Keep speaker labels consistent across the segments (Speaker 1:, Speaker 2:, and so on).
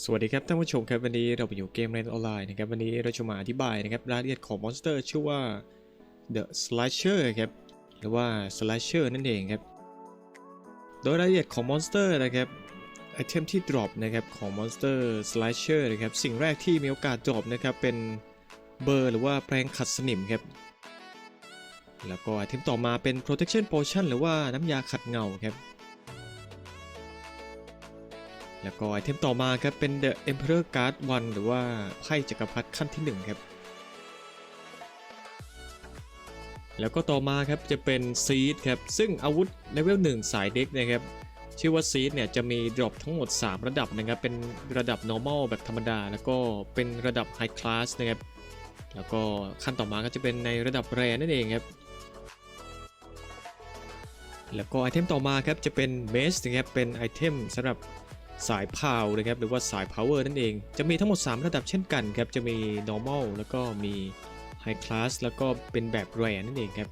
Speaker 1: สวัสดีครับท่านผู้ชมครับวันนี้เราไปอยู่เกมเล่นออนไลน์นะครับวันนี้เราจะมาอธิบายนะครับรายละเอียดของมอนสเตอร์ชื่อว่า The Slasher ครับหรือว่า Slasher นั่นเองครับโดยรายละเอียดของมอนสเตอร์นะครับไอเทมที่ดรอปนะครับของ Monster Slasher นะครับสิ่งแรกที่มีโอกาสดรอปนะครับเป็นเบอร์หรือว่าแปรงขัดสนิมครับแล้วก็ไอเทมต่อมาเป็น Protection Potion หรือว่าน้ำยาขัดเงาครับ แล้วก็ไอเทมต่อมาครับเป็น The Emperor Card 1 หรือว่าไพ่จักรพรรดิขั้นที่ 1 ครับ แล้วก็ต่อมาครับจะเป็น Seed ครับ ซึ่งอาวุธเลเวล1 สายเด็กนะครับชื่อว่า Seed เนี่ยจะมีดรอปทั้งหมด 3 ระดับนะครับ เป็นระดับ normal แบบธรรมดา แล้วก็เป็นระดับ high class นะครับ แล้วก็ขั้นต่อมาก็จะเป็นในระดับแรนั่นเองครับแล้วก็ไอเทมต่อมาครับจะเป็น Mace นะครับเป็นไอเทมสำหรับ สายพาวนะครับหรือว่าสาย power นั่นเอง จะมีทั้งหมด 3 ระดับเช่นกันครับ จะมี normal แล้วก็มี high class แล้วก็เป็นแบบ rare นั่นเองครับ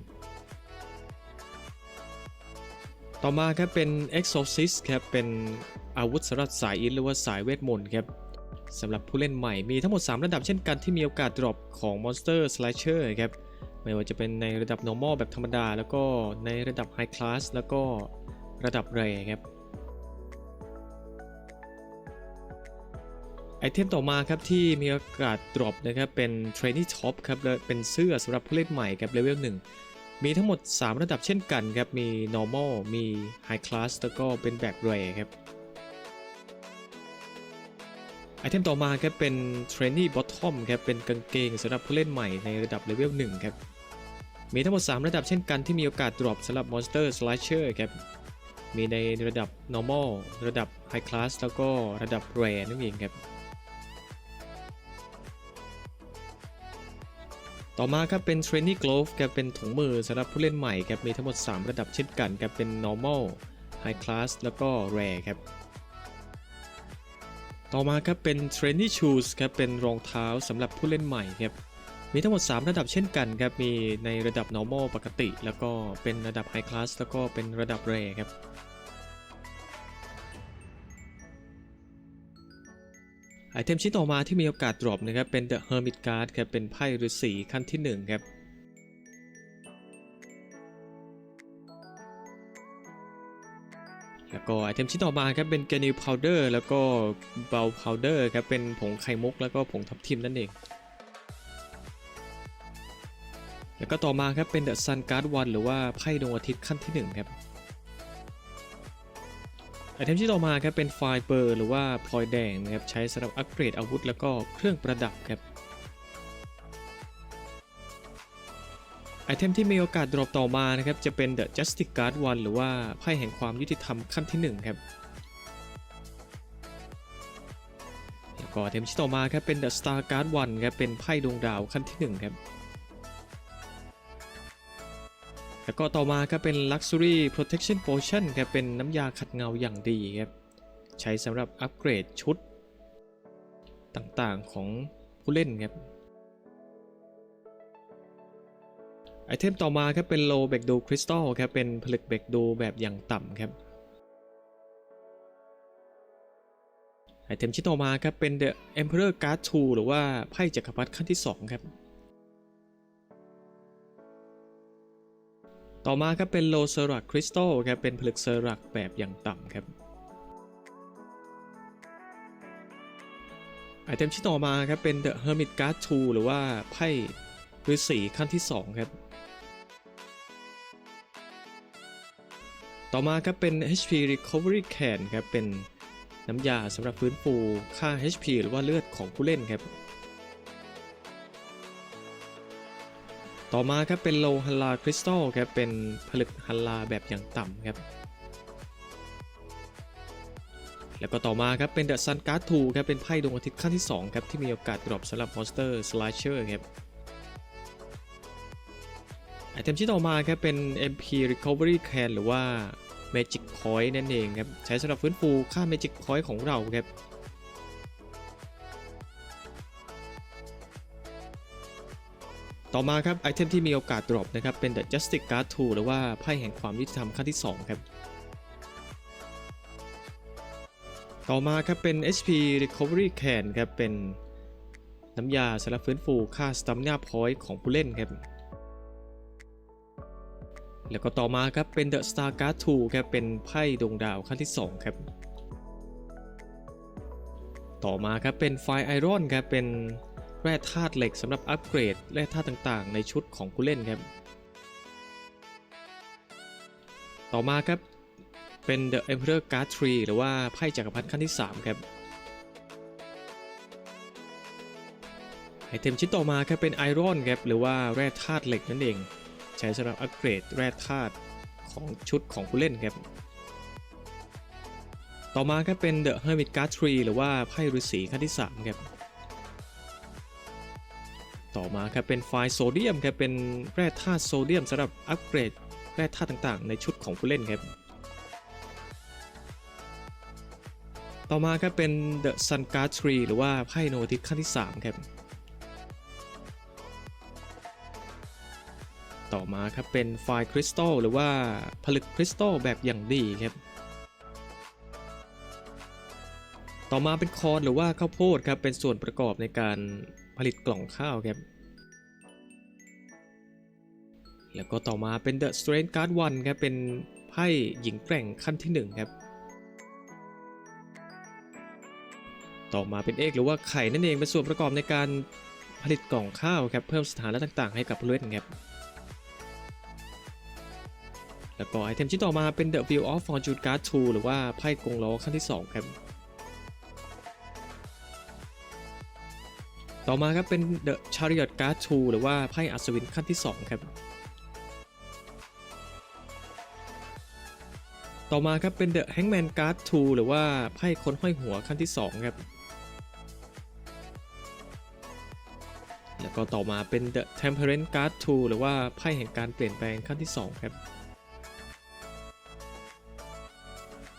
Speaker 1: ต่อมาครับเป็น exorcist ครับเป็นอาวุธสำหรับสายอินหรือว่าสายเวทมนต์ครับสำหรับผู้เล่นใหม่มีทั้งหมด 3 ระดับเช่นกันที่มีโอกาสดรอปของ monster slasher ครับไม่ว่าจะเป็นในระดับ normal แบบธรรมดา แล้วก็ในระดับ high class แล้วก็ระดับ rare ครับ ไอเทมต่อมาครับที่มีโอกาสดรอปนะครับเป็น Training Top ครับและเป็นเสื้อสำหรับผู้เล่นใหม่ครับเลเวล1มีทั้งหมด 3 ระดับเช่นกันครับ มี Normal มี High Class แล้วก็เป็นแบบ Rare ครับไอเทมต่อมาครับเป็น Trainee Bottom ครับเป็นกางเกงสำหรับผู้เล่นใหม่ในระดับเลเวล1ครับมีทั้งหมด 3 ระดับเช่นกันที่มีโอกาสดรอปสำหรับ Monster Slasher ครับมีในระดับ Normal ระดับ High Class แล้วก็ระดับ Rare นั่นเองครับ ต่อมาครับเป็น Training Glove ครับเป็นถุงมือสำหรับผู้เล่นใหม่ครับมีทั้งหมด 3 ระดับเช่นกันครับเป็น Normal High Class แล้วก็ Rare ครับต่อมาครับเป็น Training Shoes ครับเป็นรองเท้าสำหรับผู้เล่นใหม่ครับมีทั้งหมด 3 ระดับเช่นกันครับมีในระดับ Normal ปกติ แล้วก็เป็นระดับ High Class แล้วก็เป็นระดับ Rare ครับ ไอเทมชิ้นต่อมาที่มีโอกาสดรอปนะครับเป็น The Hermit Card ครับเป็นไพ่ฤาษีขั้นที่ 1 ครับแล้วก็ไอเทมชิ้นต่อมาครับเป็น g a n i l Powder แล้วก็ b a l Powder ครับเป็นผงไข่มุกแล้วก็ผงทับทิมนั่นเอง แล้วก็ต่อมาครับเป็น The Sun Card 1หรือว่าไพ่ดวงอาทิตย์ขั้นที่1ครับ ไอเทมที่ต่อมาครับเป็นไฟเบอร์หรือว่าพลอยแดงนะครับใช้สำหรับอัปเกรดอาวุธแล้วก็เครื่องประดับครับไอเทมที่มีโอกาสดรอปต่อมานะครับจะเป็น The Justice Card 1หรือว่าไพ่แห่งความยุติธรรมขั้นที่ 1 ครับแล้วก็ไอเทมที่ต่อมาครับเป็น The Star Card 1ครับเป็นไพ่ดวงดาวขั้นที่ 1 ครับ แล้วก็ต่อมาครับเป็น Luxury Protection Potion ครับเป็นน้ำยาขัดเงาอย่างดีครับใช้สำหรับอัปเกรดชุด ต่างๆของผู้เล่นครับไอเทมต่อมาครับเป็น Low b e c d o Crystal ครับเป็นผลึกเบกโดแบบอย่างต่ำครับไอเทมชิ้นต่อมาครับเป็น The Emperor Card 2หรือว่าไพ่จักรพรรดิขั้นที่ 2 ครับ ต่อมาครับเป็นโลเซอรักคริสตัลครับเป็นผลึกเซอรักแบบอย่างต่ำครับไอเทมที่ต่อมาครับเป็น The Hermit Card 2 หรือว่าไพ่ฤาษีขั้นที่ 2 ครับ ต่อมาครับเป็น HP Recovery Can ครับเป็นน้ำยาสำหรับฟื้นฟูค่า HP หรือว่าเลือดของผู้เล่นครับ ต่อมาครับเป็นโลฮัลลาคริสตัลครับเป็นผลึกฮัลลาแบบอย่างต่ำครับ แล้วก็ต่อมาครับเป็น The Sun Card 2ครับเป็นไพ่ดวงอาทิตย์ขั้นที่2ครับที่มีโอกาสดรอปสำหรับ Monster Slasher ครับไอเทมที่ต่อมาครับเป็น MP Recovery Can หรือว่า Magic Point นั่นเองครับใช้สำหรับฟื้นฟูค่า Magic Point ของเราครับ ต่อมาครับไอเทมที่มีโอกาสดรอปนะครับเป็น The Justice Card 2 หรือว่าไพ่แห่งความยุติธรรมขั้นที่ 2 ครับ ต่อมาครับเป็น HP Recovery Can ครับเป็นน้ำยาสำหรับฟื้นฟูค่า Stamina Point ของผู้เล่นครับ แล้วก็ต่อมาครับเป็น The Star Card 2 ครับเป็นไพ่ดวงดาวขั้นที่ 2 ครับ ต่อมาครับเป็นไฟไอรอนครับเป็น แร่ธาตุเหล็กสำหรับอัปเกรดแร่ธาตุต่างๆ ในชุดของผู้เล่นครับ ต่อมาครับ เป็น The Emperor Card 3หรือว่าไพ่จักรพรรดิขั้นที่ 3 ครับไอเทมชิ้นต่อมาครับเป็นไอรอนครับหรือว่าแร่ธาตุเหล็กนั่นเอง ใช้สำหรับอัปเกรดแร่ธาตุของชุดของผู้เล่นครับ ต่อมาครับเป็น The Hermit Card 3หรือว่าไพ่ฤาษีขั้นที่ 3 ครับ ต่อมาครับเป็นไฟโซเดียมครับเป็นแร่ธาตุโซเดียมสำหรับอัปเกรดแร่ธาตุต่างๆ ในชุดของผู้เล่นครับต่อมาครับเป็น The Sun Card 3หรือว่าไพ่โนทิตย์ขั้นที่ 3 ครับ ต่อมาครับเป็นไฟคริสตัลหรือว่าผลึกคริสตัลแบบอย่างดีครับ ต่อมาเป็นคอนหรือว่าข้าวโพดครับเป็นส่วนประกอบในการ ผลิตกล่องข้าวครับ แล้วก็ต่อมาเป็น The Strength Card 1ครับ เป็นไพ่หญิงแกร่งขั้นที่ 1 ครับ ต่อมาเป็นเอกหรือว่าไข่นั่นเองเป็นส่วนประกอบในการผลิตกล่องข้าวครับ เพิ่มสถานะต่างๆ ให้กับผู้เล่นครับ แล้วก็ไอเทมชิ้นต่อมาเป็น The Wheel of Fortune Card 2 หรือว่าไพ่กงล้อขั้นที่ 2 ครับ ต่อมาครับเป็น The Chariot Card 2หรือว่าไพ่อัศวินขั้นที่ 2 ครับ ต่อมาครับเป็น The Hangman Card 2หรือว่าไพ่คนห้อยหัวขั้นที่ 2 ครับ แล้วก็ต่อมาเป็น The Temperance Card 2หรือว่าไพ่แห่งการเปลี่ยนแปลงขั้นที่ 2 ครับ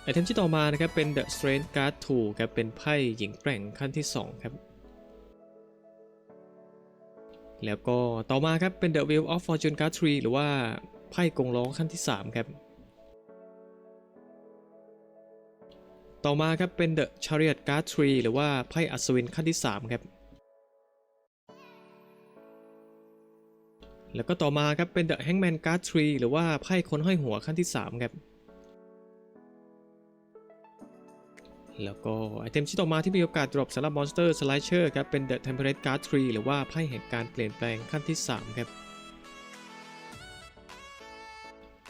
Speaker 1: ไอเทมที่ต่อมานะครับเป็น The Strength Card 2ครับเป็นไพ่หญิงแกร่งขั้นที่ 2 ครับ แล้วก็ต่อมาครับเป็น The Wheel of Fortune Card 3หรือว่าไพ่กงล้อขั้นที่ 3 ครับ ต่อมาครับเป็น The Chariot Card 3หรือว่าไพ่อัศวินขั้นที่ 3 ครับ แล้วก็ต่อมาครับเป็น The Hangman Card 3หรือว่าไพ่คนห้อยหัวขั้นที่ 3 ครับ แล้วก็ไอเทมชิ้นต่อมาที่มีโอกาสดรอปสำหรับ Monster Slasher ครับ เป็น The Temperate Card 3หรือว่าไพ่แห่งการเปลี่ยนแปลงขั้นที่ 3 ครับ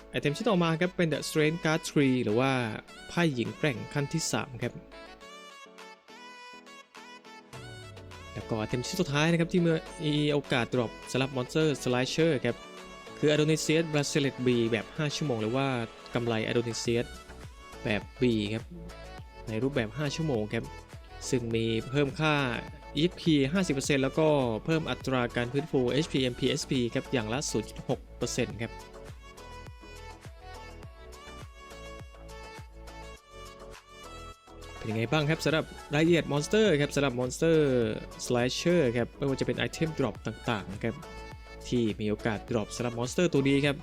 Speaker 1: ไอเทมชิ้นต่อมาครับเป็น The Strength Card 3หรือว่าไพ่หญิงแกร่งขั้นที่ 3 ครับแล้วก็ไอเทมชิ้นสุดท้ายนะครับที่มีโอกาสดรอปสำหรับ Monster Slasher ครับคือ Adonisius Bracelet B แบบ 5 ชั่วโมงหรือว่ากำไร Adonisius แบบ B ครับ ในรูปแบบ 5 ชั่วโมงครับ ซึ่งมีเพิ่มค่า EXP 50%แล้วก็เพิ่มอัตราการพื้นฟู HP MPSP ครับอย่างละ 0.6%ครับเป็นยังไงบ้างครับสำหรับรายละเอียดมอนสเตอร์ครับสำหรับมอนสเตอร์สไลเชอร์ครับไม่ว่าจะเป็นไอเทมดรอปต่างๆครับที่มีโอกาสดรอปสำหรับมอนสเตอร์ตัวนี้ครับ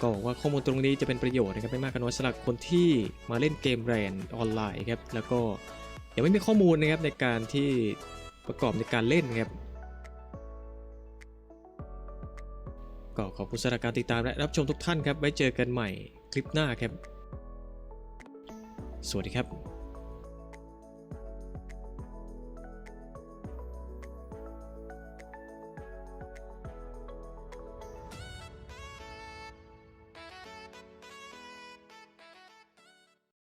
Speaker 1: ก็หวังว่าข้อมูลตรงนี้จะเป็นประโยชน์นะครับไม่มากก็น้อยสำหรับคนที่มาเล่นเกมแรนออนไลน์ครับแล้วก็ยังไม่มีข้อมูลนะครับในการที่ประกอบในการเล่นครับก็ขอบคุณสำหรับการติดตามและรับชมทุกท่านครับไว้เจอกันใหม่คลิปหน้าครับ สวัสดีครับ